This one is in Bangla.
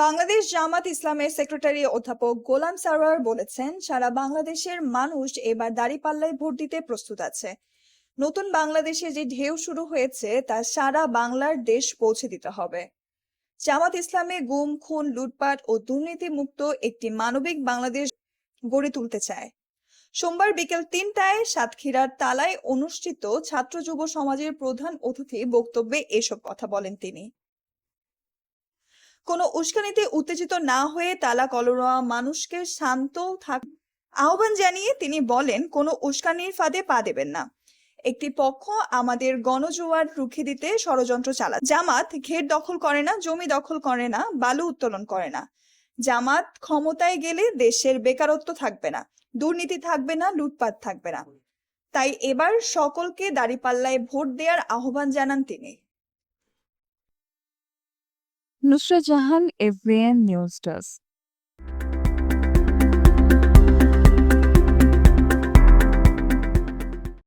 বাংলাদেশ জামাত ইসলামের সেক্রেটারি অধ্যাপক গোলাম সারোয়ার বলেছেন, সারা বাংলাদেশের মানুষ এবার দাঁড়িপাল্লায় ভোট দিতে প্রস্তুত আছে। নতুন বাংলাদেশে যে ঢেউ শুরু হয়েছে, তা সারা বাংলার দেশ পৌঁছে দিতে হবে। জামাত ইসলামে গুম, খুন, লুটপাট ও দুর্নীতি মুক্ত একটি মানবিক বাংলাদেশ গড়ে তুলতে চায়। সোমবার বিকেল তিনটায় সাতক্ষীরার তালায় অনুষ্ঠিত ছাত্র যুব সমাজের প্রধান অতিথি বক্তব্যে এসব কথা বলেন তিনি। কোনো উস্কানিতে উত্তেজিত না হয়ে তালা কলরোয়া, মানুষকে শান্ত থাক আহ্বান জানিয়ে তিনি বলেন, কোনো উস্কানির ফাঁদে পা দেবেন না। একটি পক্ষ আমাদের গণজোয়ার রুখে দিতে ষড়যন্ত্র চালা জামাত ঘের দখল করে না, জমি দখল করে না, বালু উত্তোলন করে না। জামাত ক্ষমতায় গেলে দেশের বেকারত্ব থাকবে না, দুর্নীতি থাকবে না, লুটপাট থাকবে না। তাই এবার সকলকে দাঁড়িপাল্লায় ভোট দেওয়ার আহ্বান জানান তিনি। Nusrat Jahan AVN news desk.